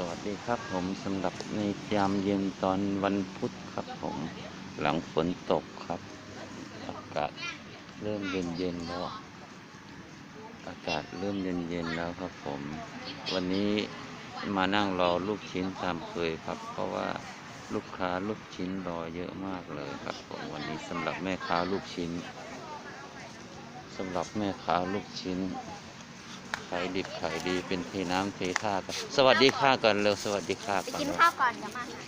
สวัสดีครับผมสำหรับในยามเย็นตอนวันพุธครับผมหลังฝนตกครับ อากาศเริ่มเย็นเย็นแล้ว อากาศเริ่มเย็นเย็นแล้วครับผม วันนี้มานั่งรอลูกชิ้นตามเคยครับ เพราะว่าลูกค้าลูกชิ้นรอเยอะมากเลยครับผมวันนี้สำหรับแม่ค้าลูกชิ้นสำหรับแม่ค้าลูกชิ้น ขายดิบขายดีเป็นเทน้ำเทท่ากันสวัสดีค่ะก่อนเร็วสวัสดีค่ะไปก่อนกินเร็วข้าวก่อนเดี๋ยวมาหา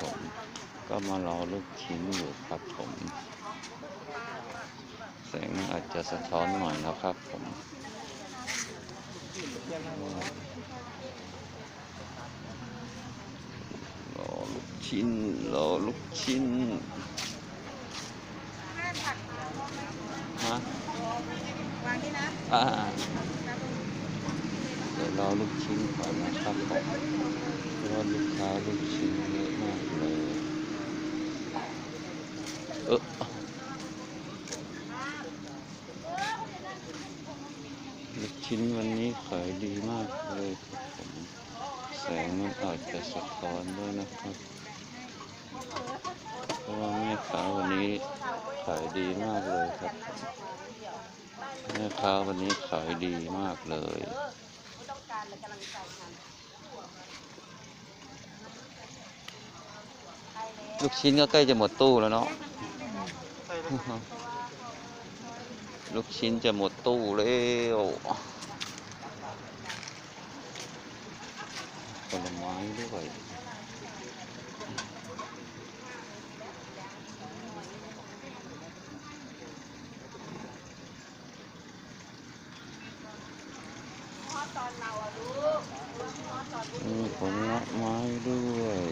ผมก็มารอลูกชิ้นอยู่ครับผมแสงอาจจะสะท้อนหน่อยนะครับผม รอลูกชิ้นรอลูกชิ้นฮะ วางที่นะ อ่าเดี๋ยวรอลูกชิ้นก่อนนะครับผมเพราะลูกค้าลูกชิ้นเยอะมากเลยเออลูกชิ้นวันนี้ขายดีมากเลยครับผมแสงมันอาจจะสะท้อนด้วยนะครับ เพราะว่าแม่ค้าวันนี้ ขายดีมากเลยครับแม่ค้าวันนี้ขายดีมากเลยลูกชิ้นก็ใกล้จะหมดตู้แล้วเนาะลูกชิ้นจะหมดตู้แล้วผลไม้ด้วย มีผลไม้ด้วย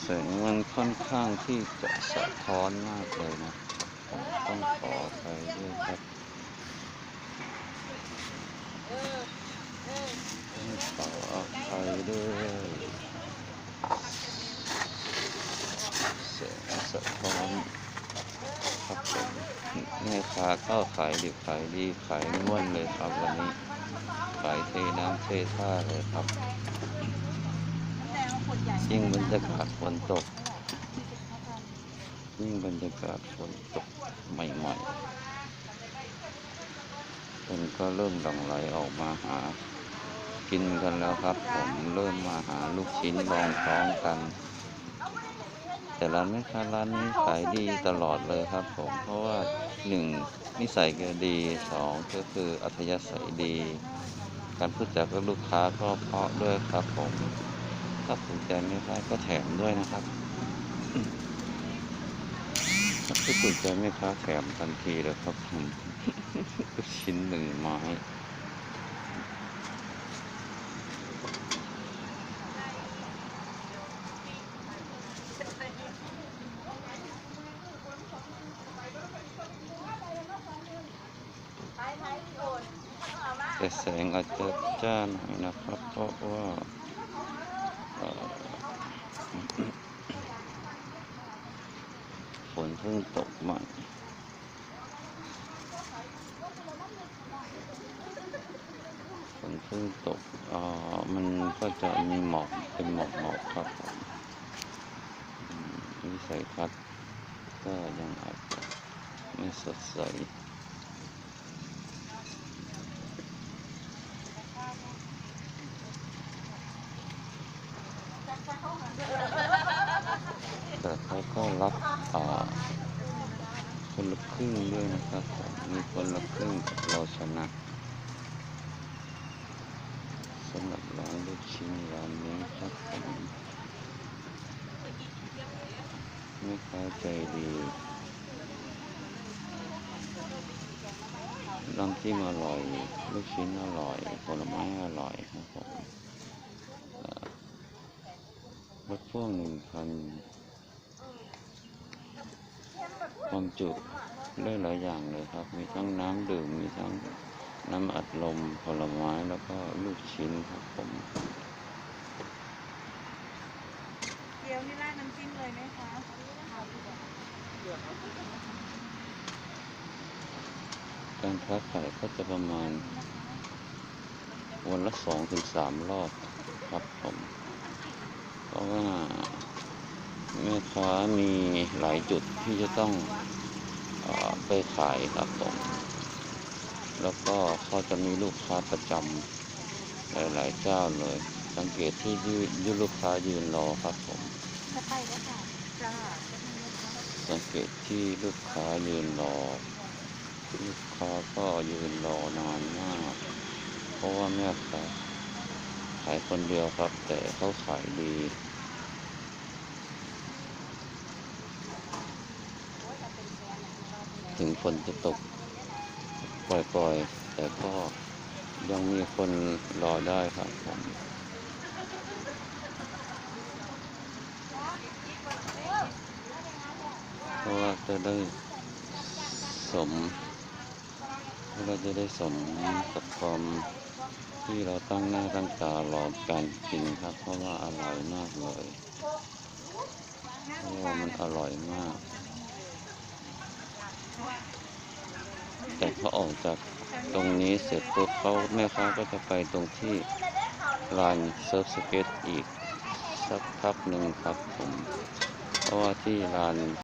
แสงมันค่อนข้างที่จะสะท้อนมากเลยนะผมต้องขอไปด้วยครับต้องขออภัยด้วยแสงสะท้อนครับผมแม่ค้าก็ขายดิบขายดีขายง่วนเลยครับวันนี้ ขายเทน้ำเทท่าเลยครับ ยิ่งบรรยากาศฝนตก ยิ่งบรรยากาศฝนตกใหม่ๆคนก็เริ่มหลั่งไหลออกมาหา กินกันแล้วครับ ผมเริ่มมาหาลูกชิ้นรองท้องกัน แต่ร้านแม่ค้าร้านนี้ขายดีตลอดเลยครับ ผมเพราะว่าหนึ่งนิสัยแกดีสองก็คืออัธยาศัยดี การพูดจากับลูกค้าก็เพราะด้วยครับผมถ้าสนใจไม่ค้าก็แถมด้วยนะครับถ้าสนใจไม่ค้าแถมทันทีเลยครับผมชิ้นหนึ่งไม้ แต่แสงอาจจะจ้าหน่อยนะครับ เพราะว่าฝนเพิ่งตกใหม่ฝนเพิ่งตกอ่อมันก็จะมีหมอกเป็นหมอกหมอกครับวิสัยทัศน์ก็ยังอาจจะไม่สดใส แต่เขาก็รับอ่าคนละครึ่งด้วย นะครับผมมีคนละครึ่งกับเราชนะสำหรับร้านลูกชิ้นร้านนี้ครับผมไม่ค้าใจดีน้ำจิ้มอร่อย ลูกชิ้นอร่อย ผลไม้อร่อยครับผมรถพ่วงหนึ่งคัน ความจุได้หลายอย่างเลยครับ มีทั้งน้ำดื่ม มีทั้งน้ำอัดลม ผลไม้ แล้วก็ลูกชิ้นครับผมเดี๋ยวนี่ราดน้ำจิ้มเลยไหมคะการค้าขายก็จะประมาณ วันละสองถึงสามรอบครับผม เพราะว่า แม่ค้ามีหลายจุดที่จะต้องอไปขายครับผมแล้วก็เขาจะมีลูกค้าประจำหลาย ๆ เจ้าเลย สังเกตที่ยืยืลูกค้ายืนรอครับผมสังเกตที่ลูกค้ายืนรอ ลูกค้าก็ยืนรอนานมาก เพราะว่าแม่ค้าขายคนเดียวครับ แต่เขาขายดี ถึงฝนจะตกปล่อยๆ แต่ก็ยังมีคนรอได้ครับผมเพราะว่าจะได้สมเราจะได้สมกับความที่เราตั้งหน้าตั้งตารอการกินครับ เพราะว่าอร่อยมากเลยเพราะว่ามันอร่อยมาก แต่พอออกจากตรงนี้เสร็จปุ๊บเขาแม่ค้าก็จะไปตรงที่ลานเซิร์ฟสเก็ตอีกสักพักหนึ่งครับผม เพราะว่าที่ลาน